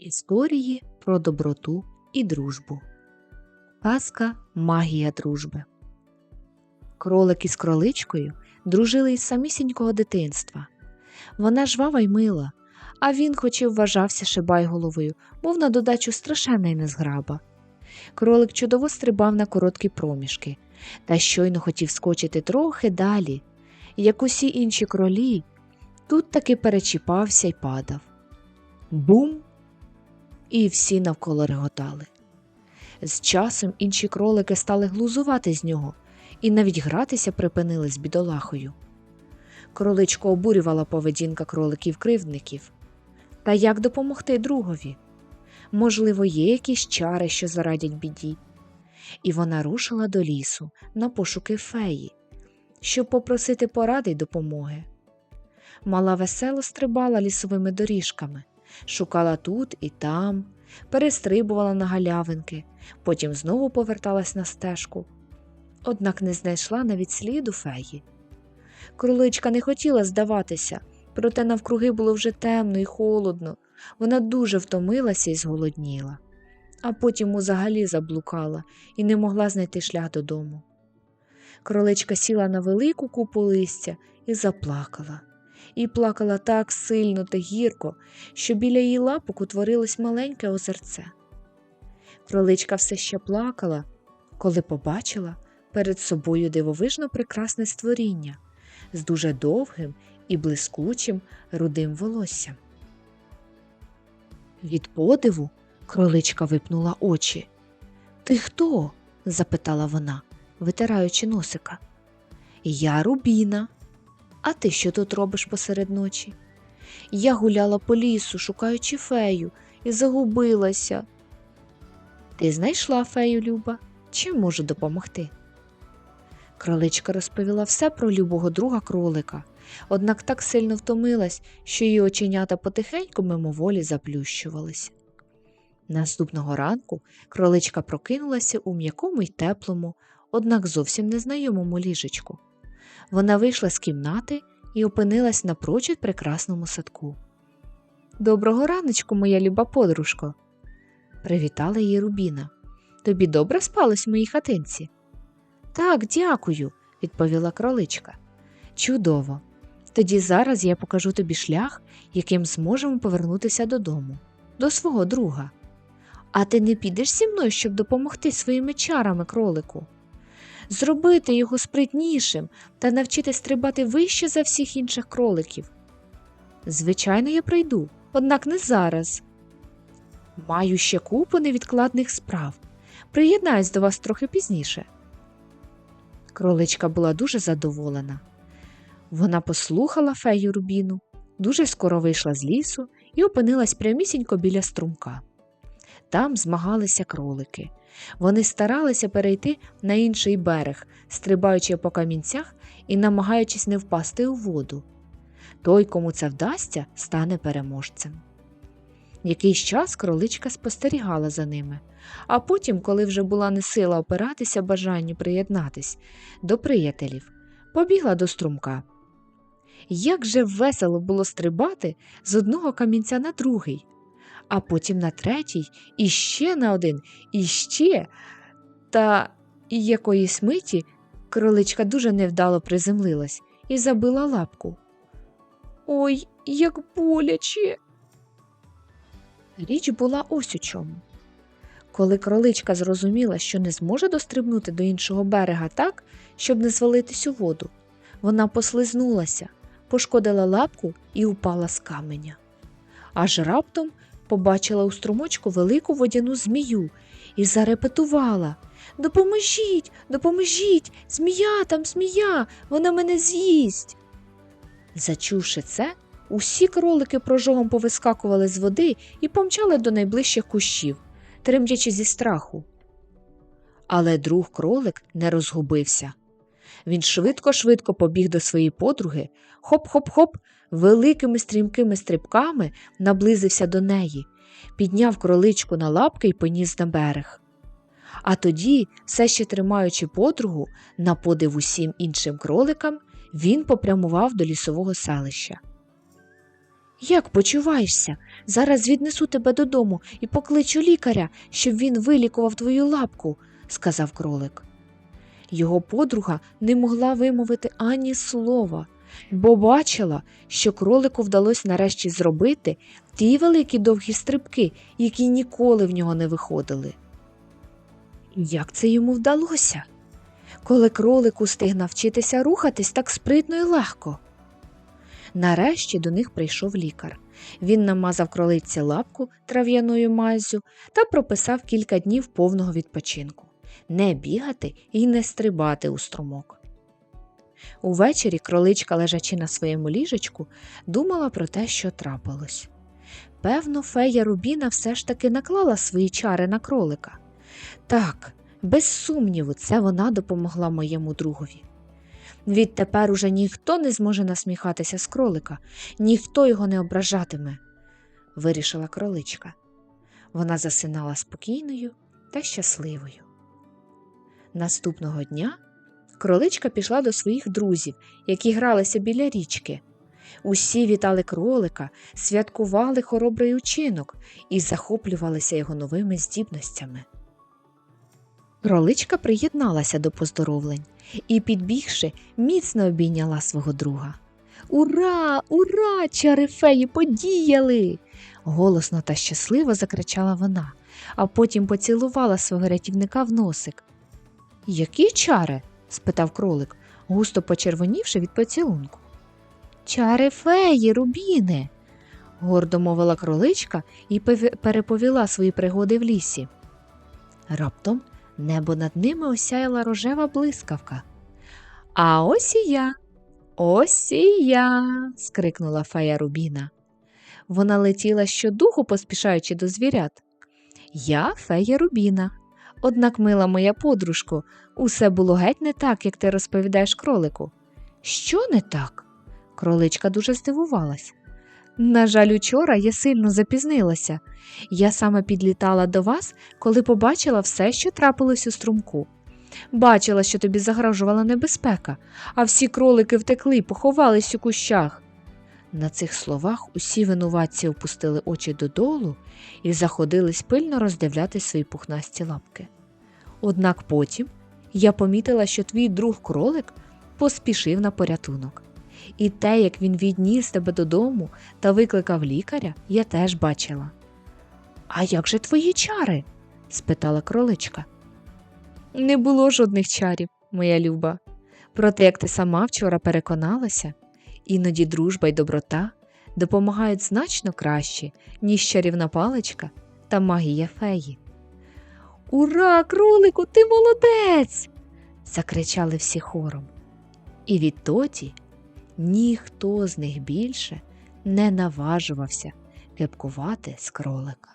Історії про доброту і дружбу. Казка Магія дружби. Кролик із кроличкою дружили із самісінького дитинства. Вона жвава й мила, а він, хоч і вважався шибайголовою, був на додачу страшенна й незграба. Кролик чудово стрибав на короткі проміжки, та щойно хотів скочити трохи далі, як усі інші кролі, тут таки перечіпався й падав. Бум! І всі навколо реготали. З часом інші кролики стали глузувати з нього і навіть гратися припинили з бідолахою. Кроличко обурювала поведінка кроликів-кривдників. Та як допомогти другові? Можливо, є якісь чари, що зарадять біді. І вона рушила до лісу на пошуки феї, щоб попросити поради й допомоги. Мала весело стрибала лісовими доріжками, шукала тут і там, перестрибувала на галявинки, потім знову поверталась на стежку. Однак не знайшла навіть сліду феї. Кроличка не хотіла здаватися, проте навкруги було вже темно і холодно. Вона дуже втомилася і зголодніла, а потім узагалі заблукала і не могла знайти шлях додому. Кроличка сіла на велику купу листя і заплакала і плакала так сильно та гірко, що біля її лапок утворилось маленьке озерце. Кроличка все ще плакала, коли побачила перед собою дивовижно прекрасне створіння з дуже довгим і блискучим рудим волоссям. Від подиву кроличка випнула очі. Ти хто? запитала вона, витираючи носика. Я Рубіна, а ти що тут робиш посеред ночі? Я гуляла по лісу, шукаючи фею, і загубилася. Ти знайшла фею, Люба, чим можу допомогти? Кроличка розповіла все про любого друга кролика, однак так сильно втомилась, що її оченята потихеньку мимоволі заплющувалися. Наступного ранку кроличка прокинулася у м'якому й теплому, однак зовсім незнайомому ліжечку. Вона вийшла з кімнати і опинилась напрочуд прекрасному садку. Доброго раночку, моя люба подружко, привітала її Рубіна. Тобі добре спалось в моїй хатинці? Так, дякую, відповіла кроличка. Чудово. Тоді зараз я покажу тобі шлях, яким зможемо повернутися додому, до свого друга. А ти не підеш зі мною, щоб допомогти своїми чарами кролику? Зробити його спритнішим та навчити стрибати вище за всіх інших кроликів. Звичайно, я прийду, однак не зараз. Маю ще купу невідкладних справ. Приєднаюсь до вас трохи пізніше. Кроличка була дуже задоволена. Вона послухала фею Рубіну, дуже скоро вийшла з лісу і опинилась прямісінько біля струмка. Там змагалися кролики. Вони старалися перейти на інший берег, стрибаючи по камінцях і намагаючись не впасти у воду. Той, кому це вдасться, стане переможцем. Якийсь час кроличка спостерігала за ними, а потім, коли вже була не сила опиратися бажанню приєднатись до приятелів, побігла до струмка. Як же весело було стрибати з одного камінця на другий, а потім на третій, і ще на один, і ще. Та якоїсь миті кроличка дуже невдало приземлилась і забила лапку. Ой, як боляче. Річ була ось у чому. Коли кроличка зрозуміла, що не зможе дострибнути до іншого берега так, щоб не звалитись у воду, вона послизнулася, пошкодила лапку і упала з каменя. Аж раптом побачила у струмочку велику водяну змію і зарепетувала Допоможіть, допоможіть, змія там, змія, вона мене з'їсть. Зачувши це, усі кролики прожогом повискакували з води і помчали до найближчих кущів, тремтячи зі страху. Але друг кролик не розгубився. Він швидко-швидко побіг до своєї подруги, хоп-хоп-хоп, великими стрімкими стрибками наблизився до неї, підняв кроличку на лапки і поніс на берег. А тоді, все ще тримаючи подругу, на подив усім іншим кроликам, він попрямував до лісового селища. Як почуваєшся? Зараз віднесу тебе додому і покличу лікаря, щоб він вилікував твою лапку, сказав кролик. Його подруга не могла вимовити ані слова, бо бачила, що кролику вдалося нарешті зробити ті великі довгі стрибки, які ніколи в нього не виходили. Як це йому вдалося? Коли кролик устиг навчитися рухатись так спритно і легко. Нарешті до них прийшов лікар. Він намазав кролиці лапку трав'яною маззю та прописав кілька днів повного відпочинку не бігати і не стрибати у струмок. Увечері кроличка, лежачи на своєму ліжечку, думала про те, що трапилось. Певно, фея Рубіна все ж таки наклала свої чари на кролика. Так, без сумніву, це вона допомогла моєму другові. Відтепер уже ніхто не зможе насміхатися з кролика, ніхто його не ображатиме, вирішила кроличка. Вона засинала спокійною та щасливою. Наступного дня кроличка пішла до своїх друзів, які гралися біля річки. Усі вітали кролика, святкували хоробрий учинок і захоплювалися його новими здібностями. Кроличка приєдналася до поздоровлень і, підбігши, міцно обійняла свого друга. Ура, ура! Чари феї подіяли! голосно та щасливо закричала вона, а потім поцілувала свого рятівника в носик. Які чари? спитав кролик, густо почервонівши від поцілунку. Чари феї, рубіне, гордо мовила кроличка і переповіла свої пригоди в лісі. Раптом небо над ними осяяла рожева блискавка. А ось і я, ось і я. скрикнула фея Рубіна. Вона летіла щодуху, поспішаючи до звірят. Я фея Рубіна. Однак, мила моя подружко, усе було геть не так, як ти розповідаєш кролику. Що не так? Кроличка дуже здивувалась. На жаль, учора я сильно запізнилася. Я саме підлітала до вас, коли побачила все, що трапилось у струмку. Бачила, що тобі загрожувала небезпека, а всі кролики втекли поховались у кущах. На цих словах усі винуватці опустили очі додолу і заходились пильно роздивляти свої пухнасті лапки. Однак потім я помітила, що твій друг кролик поспішив на порятунок. І те, як він відніс тебе додому та викликав лікаря, я теж бачила. А як же твої чари? спитала кроличка. Не було жодних чарів, моя люба. Проте, як ти сама вчора переконалася, іноді дружба й доброта допомагають значно краще, ніж чарівна паличка та магія феї. Ура, кролику, ти молодець! закричали всі хором. І відтоді ніхто з них більше не наважувався кепкувати з кролика.